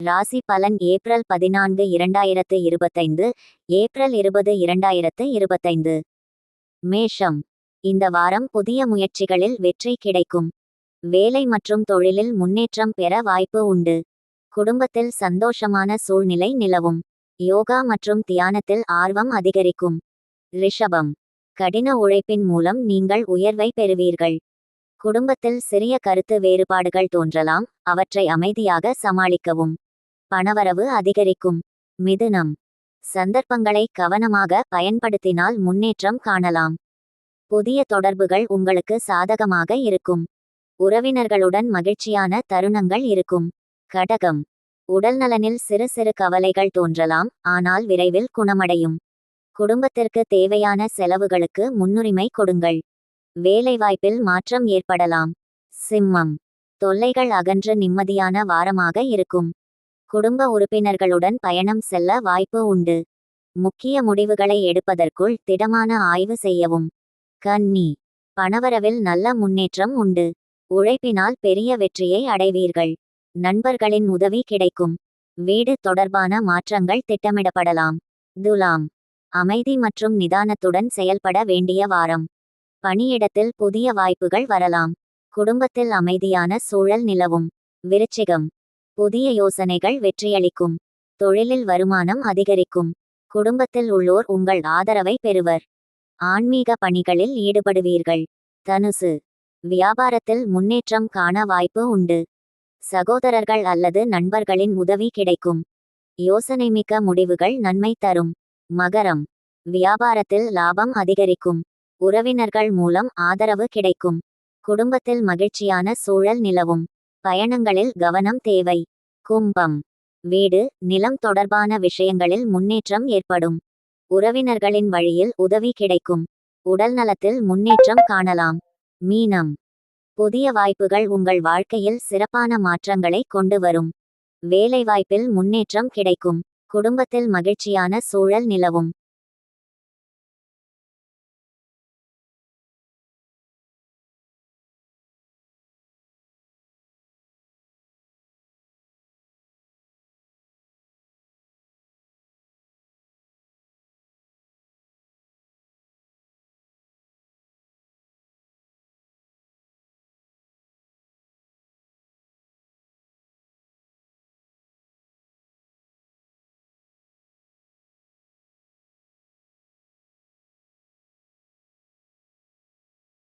ராசி பலன் ஏப்ரல் பதினான்கு இரண்டாயிரத்து இருபத்தைந்து ஏப்ரல் இருபது இரண்டாயிரத்து இருபத்தைந்து. மேஷம். இந்த வாரம் புதிய முயற்சிகளில் வெற்றி கிடைக்கும். வேலை மற்றும் தொழிலில் முன்னேற்றம் பெற வாய்ப்பு உண்டு. குடும்பத்தில் சந்தோஷமான சூழ்நிலை நிலவும். யோகா மற்றும் தியானத்தில் ஆர்வம் அதிகரிக்கும். ரிஷபம். கடின உழைப்பின் மூலம் நீங்கள் உயர்வை பெறுவீர்கள். குடும்பத்தில் சிறிய கருத்து வேறுபாடுகள் தோன்றலாம். அவற்றை அமைதியாக சமாளிக்கவும். பணவரவு அதிகரிக்கும். மிதுனம். சந்தர்ப்பங்களை கவனமாக பயன்படுத்தினால் முன்னேற்றம் காணலாம். புதிய தொடர்புகள் உங்களுக்கு சாதகமாக இருக்கும். உறவினர்களுடன் மகிழ்ச்சியான தருணங்கள் இருக்கும். கடகம். உடல்நலனில் சிறு சிறு கவலைகள் தோன்றலாம் ஆனால் விரைவில் குணமடையும். குடும்பத்திற்கு தேவையான செலவுகளுக்கு முன்னுரிமை கொடுங்கள். வேலைவாய்ப்பில் மாற்றம் ஏற்படலாம். சிம்மம். தொல்லைகள் அகன்று நிம்மதியான வாரமாக இருக்கும். குடும்ப உறுப்பினர்களுடன் பயணம் செல்ல வாய்ப்பு உண்டு. முக்கிய முடிவுகளை எடுப்பதற்குள் திடமான ஆய்வு செய்யவும். கன்னி. பணவரவில் நல்ல முன்னேற்றம் உண்டு. உழைப்பினால் பெரிய வெற்றியை அடைவீர்கள். நண்பர்களின் உதவி கிடைக்கும். வீடு தொடர்பான மாற்றங்கள் திட்டமிடப்படலாம். துலாம். அமைதி மற்றும் நிதானத்துடன் செயல்பட வேண்டிய வாரம். பணியிடத்தில் புதிய வாய்ப்புகள் வரலாம். குடும்பத்தில் அமைதியான சூழல் நிலவும். விருச்சிகம். புதிய யோசனைகள் வெற்றியளிக்கும். தொழிலில் வருமானம் அதிகரிக்கும். குடும்பத்தில் உள்ளோர் உங்கள் ஆதரவை பெறுவர். ஆன்மீக பணிகளில் ஈடுபடுவீர்கள். தனுசு. வியாபாரத்தில் முன்னேற்றம் காண வாய்ப்பு உண்டு. சகோதரர்கள் அல்லது நண்பர்களின் உதவி கிடைக்கும். யோசனைமிக்க முடிவுகள் நன்மை தரும். மகரம். வியாபாரத்தில் லாபம் அதிகரிக்கும். உறவினர்கள் மூலம் ஆதரவு கிடைக்கும். குடும்பத்தில் மகிழ்ச்சியான சூழல் நிலவும். பயணங்களில் கவனம் தேவை. கும்பம். வீடு நிலம் தொடர்பான விஷயங்களில் முன்னேற்றம் ஏற்படும். உறவினர்களின் வழியில் உதவி கிடைக்கும். உடல் நலத்தில் முன்னேற்றம் காணலாம். மீனம். புதிய வாய்ப்புகள் உங்கள் வாழ்க்கையில் சிறப்பான மாற்றங்களை கொண்டு வரும். வேலைவாய்ப்பில் முன்னேற்றம் கிடைக்கும். குடும்பத்தில் மகிழ்ச்சியான சூழல் நிலவும்.